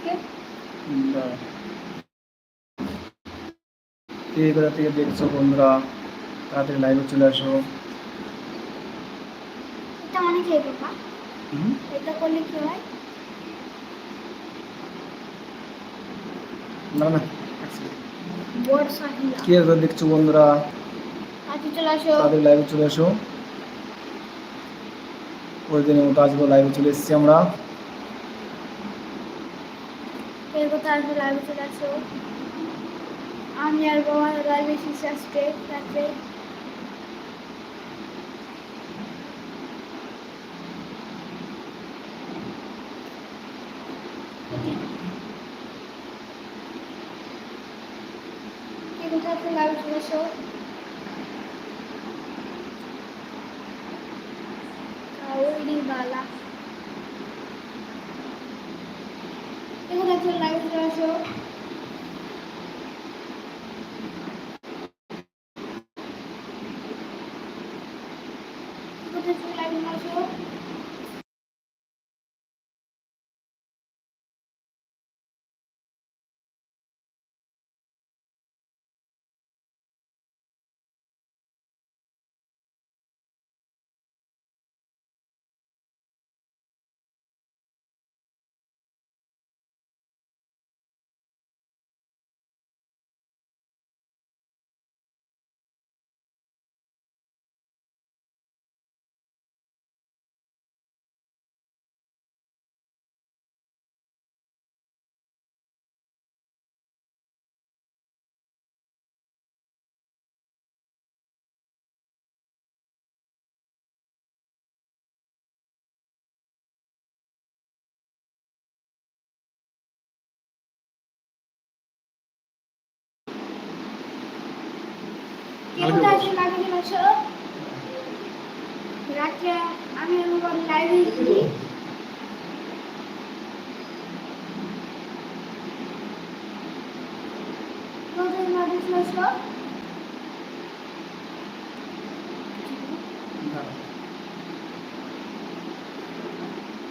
আজকে? কে কোথা থেকে দেখছ বন্ধুরা তাড়াতাড়ি লাইভে চলে আসো। এটা অনেক বাবা হুম? এটা করলে কি হয়? না না। কে কোথা দেখছ বন্ধুরা? আজকে চলে আসো। তাড়াতাড়ি লাইভে চলে আসো। ওই দিনের মতো আজকে লাইভে চলে এসেছি আমরা কে কোথায় আসবে লাইভে চলে আসো আমি আর বাবা লাইভে এসেছি আজকে রাত্রে কে কোথায় আসবে লাইভে চলে আসো কাউরি বালা কে কোথায় আসবে লাইভে চলে আসো কোথায় আসবে লাইভে চলে আসো লাইভে চলে আসো রাত্রে আমি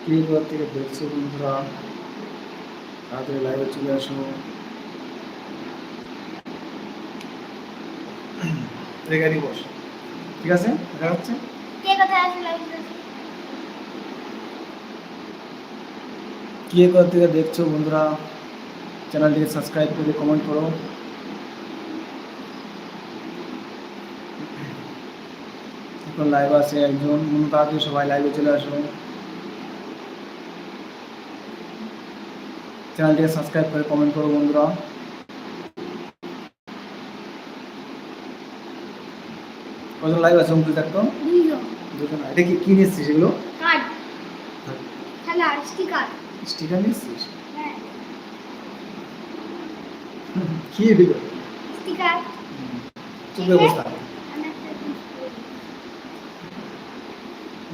কে কোথা থেকে দেখছ বন্ধুরা। তাড়াতাড়ি লাইভে চলে আসো। রেগারি বস। ঠিক আছে? দেখা আসো কে কোথা থেকে দেখছ বন্ধুরা? চ্যানেলটিকে সাবস্ক্রাইব করে কমেন্ট করো। এখন লাইভ আছে একজন। মনে তাড়াতাড়ি সবাই লাইভে চলে আসো। চ্যানেলটিকে সাবস্ক্রাইব করে কমেন্ট করো বন্ধুরা। কজন লাইভ আছে অঙ্কুশ দেখতো দুজন এটা কি কি নিচ্ছিস সেগুলো কার্ড। খেলা স্টিকার। স্টিকার নিচ্ছিস হ্যাঁ। কি এগুলো? স্টিকার। জিনিস বলি।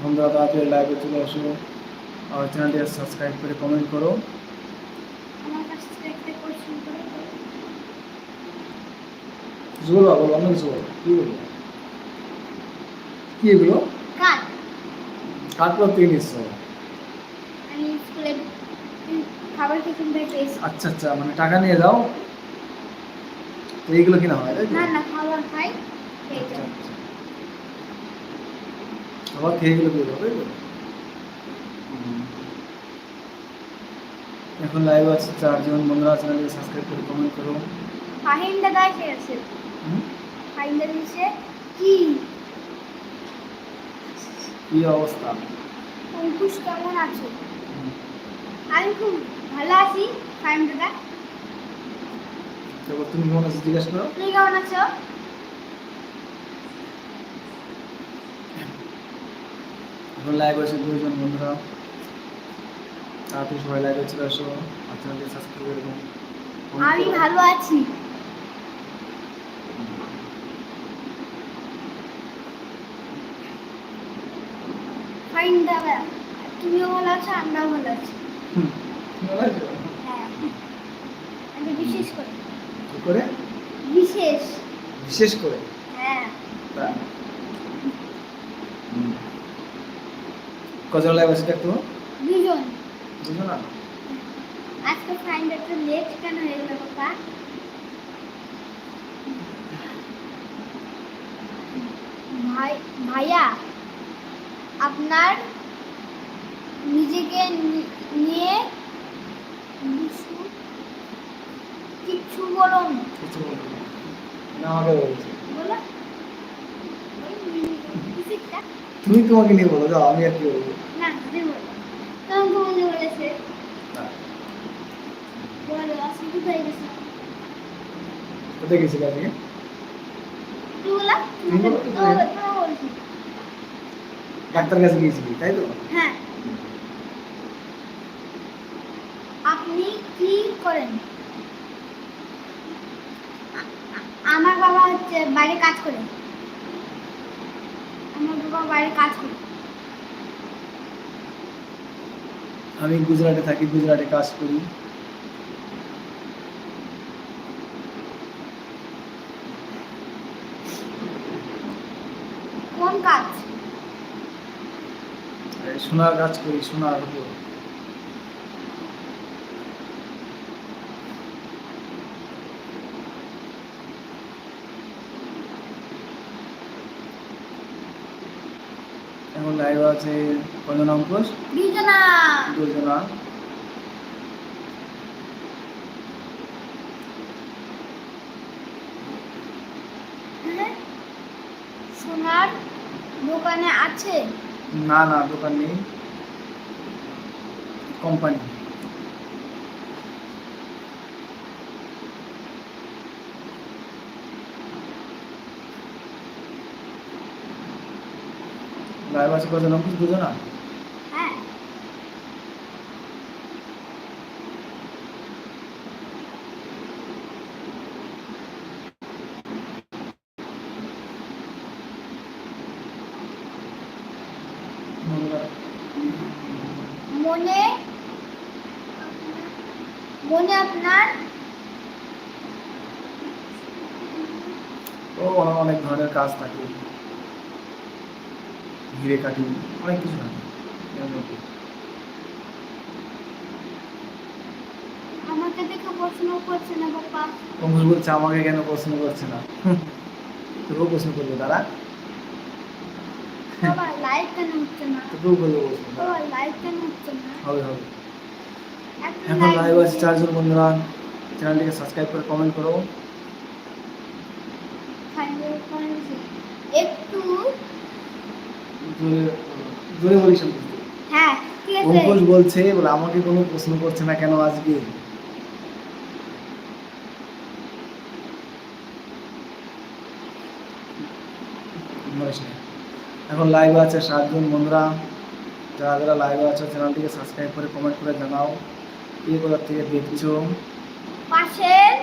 বন্ধুরা তাড়াতাড়ি লাইভে চলে আসো। আর চ্যানেলটিকে সাবস্ক্রাইব করে কমেন্ট করো। আমার। জোর বাবু অনেক জোর কি বলব? কি এগুলো কার্ড কাঠগুলো থেকে নিচ্ছ আমি স্কুলে খাবার টিফিন থেকে পেয়েছি আচ্ছা আচ্ছা মানে টাকা নিয়ে যাও তো এইগুলো কিনা হয় না না খাবার খাই এই তো। আচ্ছা, আচ্ছা। আবার খেয়ে গেলে তাই তো? হুম। এখন লাইভ আছে চারজন বন্ধুরা চ্যানেলটিকে সাবস্ক্রাইব করে কমেন্ট করো ফাহিম দাদা এসে হুম? ফাহিম দাদা এসে কি কি অবস্থা? অঙ্কুশ কেমন আছো। আমি খুব ভালো আছি ফাহিম দাদা। তারপর তুমি কেমন আছো জিজ্ঞেস করো। তুমি কেমন আছো? এখন লাইভ আছে দুইজন বন্ধুরা। তাড়াতাড়ি সবাই লাইভে চলে আসো। চ্যানেলটি সাবস্ক্রাইব করে আমি ভালো আছি। দাদা তুমিও ভালো আছো আমরাও ভালো আছি? হ্যাঁ। আমি বিশেষ করে। কি করে? বিশেষ। বিশেষ করে? হ্যাঁ। কজন লাইভ আছে দেখতো দুজন। দুজন না আজকে ফাইন্ড একটু লেট কেন হয়ে গেল বাবা? ভাই ভাইয়া? আপনার নিজেকে নিয়ে কিছু- বলুন। কিছু বলব না। আমাকে বলছে। তুমি তোমাকে নিয়ে বলো যাও আমি আর কি বলব। না তুমি বলো। তখন তোমাকে বলেছে। বলো আসলে কোথায় গেছে? কোথায় গেছিলে আজকে তুমি বলো, তুমি বলো। তোমাকে বলছি ডাক্তার কাছে গিয়েছিলি তাই তো? হ্যাঁ। আপনি কি করেন? আমার বাবা হচ্ছে বাইরে কাজ করে। আমার বাবা বাইরে কাজ করে। আমি গুজরাটে থাকি গুজরাটে কাজ করি। কোন কাজ? সোনার কাজ করি সোনার উপর এখন লাইভ আছে কজন অঙ্কুশ? দুজনা দুজনা হ্যাঁ? সোনার দোকানে আছে। না না দোকান নেই। কোম্পানি। ড্রাইভার সে কথা নাম কিছু বুঝো হ্যাঁ মনে মনে আপনার? ও অনেক ধরনের কাজ থাকে। হিরে কাটি অনেক কিছু থাকে। আমাকে দেখে প্রশ্ন করছে না বাবা। অঙ্কুশ বলছে আমাকে কেন প্রশ্ন করছে না? তোকেও প্রশ্ন করবে তারা বাবা লাইভ কেন হচ্ছে না। তোকেও করবে প্রশ্ন বাবা কেন হচ্ছে না। হবে হবে। এখন লাইভ আছে চারজন বন্ধুরা। চ্যানেলটিকে সাবস্ক্রাইব করে কমেন্ট করো। একটু জোরে বলিস। হ্যাঁ অঙ্কুশ বলছে বলে আমাকে কোনো প্রশ্ন করছে না কেন আজকে? এখন লাইভ আছে সাতজন বন্ধুরা। যারা যারা লাইভে আছো চ্যানেলটিকে সাবস্ক্রাইব করে কমেন্ট করে জানাও। কে থেকে দেখছ। পাশের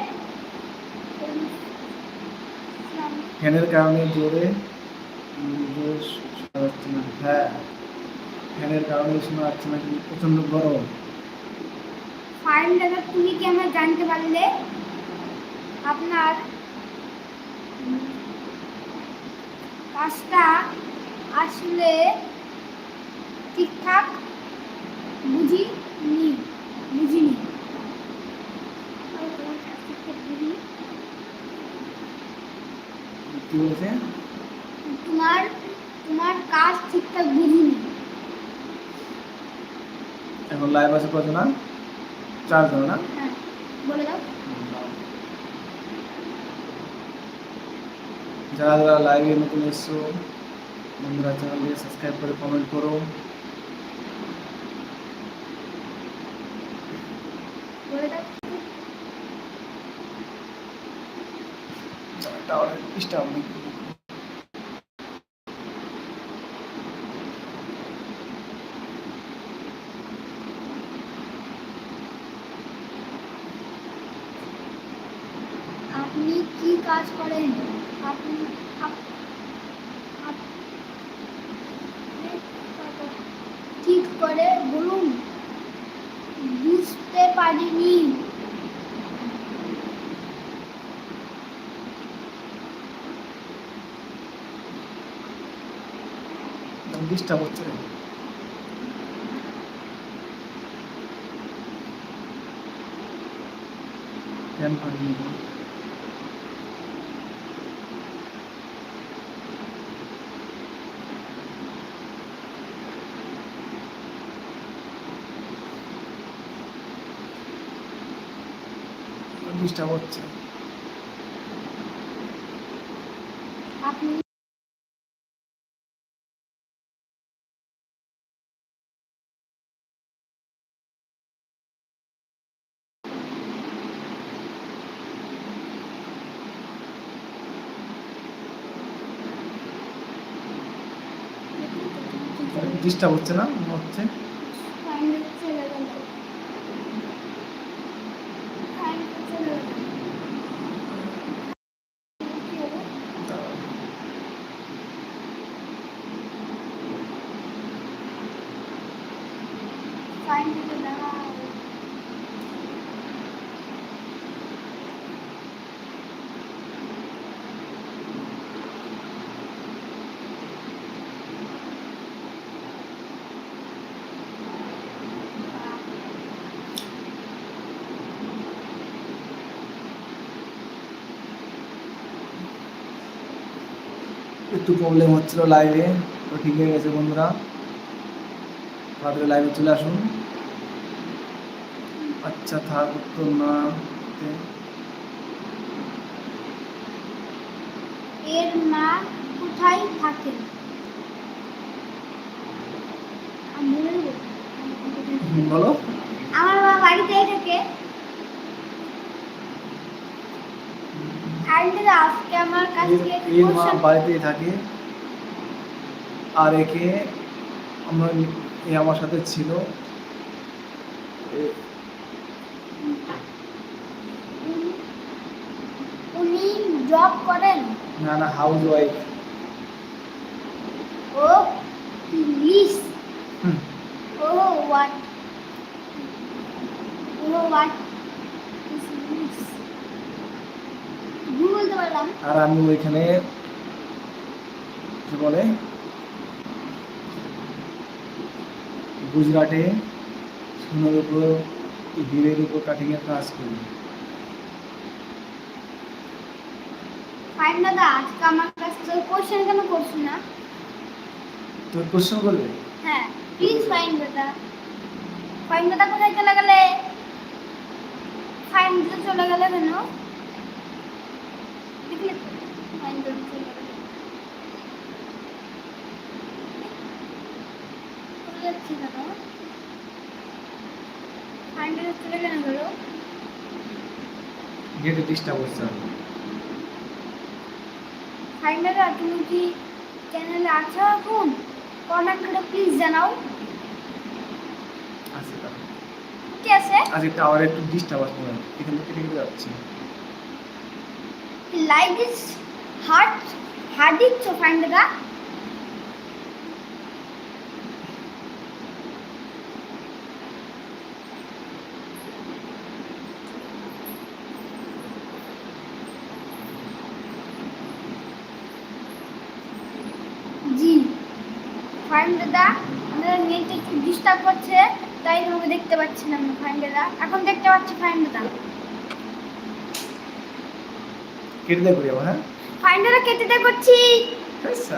ফ্যানের কারণে জোরে শোনা যাচ্ছে না। হ্যাঁ ফ্যানের কারণে শোনা যাচ্ছে না কিন্তু প্রচণ্ড গরম। ফাইন দাদা তুমি কি আমরা জানতে পারলে? আপনার কাজটা আসলে ঠিকঠাক বুঝি নি বুঝিনি বুঝিনি। কি বলছে তোমার তোমার কাজ ঠিকঠাক বুঝিনি এখন লাইভ আছে কজন না? চারজন না? হ্যাঁ বলে দাও। যারা যারা লাইভে নতুন এসছো বন্ধুরা চ্যানেলটিকে সাবস্ক্রাইব করে কমেন্ট করো। বলে দাও। টাওয়ারের ডিস্টার্ব নেই আপনি কি কাজ করেন। আপনি আপ- আপ- ঠিক করে বলুন। বুঝতে পারিনি। ডিস্টার্ব হচ্ছে। ফ্যান ডিস্টার্ব হচ্ছে আপনি ডিস্টার্ব হচ্ছে না মনে হচ্ছে ফাইনাল চলে গেল ফাইনাল চলে গেল কি হলো? ফাইনাল দাঁড়াও একটু প্রবলেম হচ্ছিল লাইভে তো ঠিক হয়ে গেছে বন্ধুরা। তাড়াতাড়ি লাইভে চলে আসুন। আচ্ছা থাক তো না এর মা কোথায় থাকে আমি বলে আমার মা বাড়িতেই থাকে। আজকে আমার কাছে এর- এর মা বাড়িতেই থাকে। আর একে আমরা আমার সাথে ছিল। না না হাউস ওয়াইফ ও ইংলিশ ও হোয়াট ও হোয়াট আর আমি ওইখানে কি বলে? গুজরাটে সোনার উপর হীরের উপর কাটিং এর কাজ করি ফাইন দাদা আজকে আমার কাছে তো কোশ্চেন কেন করছি না? তো কোশ্চেন করবে? হ্যাঁ প্লিজ ফাইন দাদা। ফাইন দাদা কোথায় চলে গেলে? ফাইন দিতে চলে গেলে কেন? ফাইন দিতে চলে গেলে। যাচ্ছি কেন ফাইন দিতে চলে কেন গেল গেটে ডিস্টার্ব হচ্ছে আর। ফাইন দাদা তুমি কি চ্যানেলে আছো এখন কমেন্ট করে প্লিজ জানাও। ঠিক আছে আজ টাওয়ার একটু ডিস্টার্ব আছে মনে। এখান থেকে কেটে যাচ্ছে লাইক দিস হার্ট হার্ট দিচ্ছ ফাইন দাদা জি দাদা আমাদের নেট একটু ডিস্টার্ব করছে তাই তোমাকে দেখতে পাচ্ছি না আমরা ফাইন এখন দেখতে পাচ্ছি ফাইন দাদা কেটে দেখো হ্যাঁ? ফাইন কেটে আচ্ছা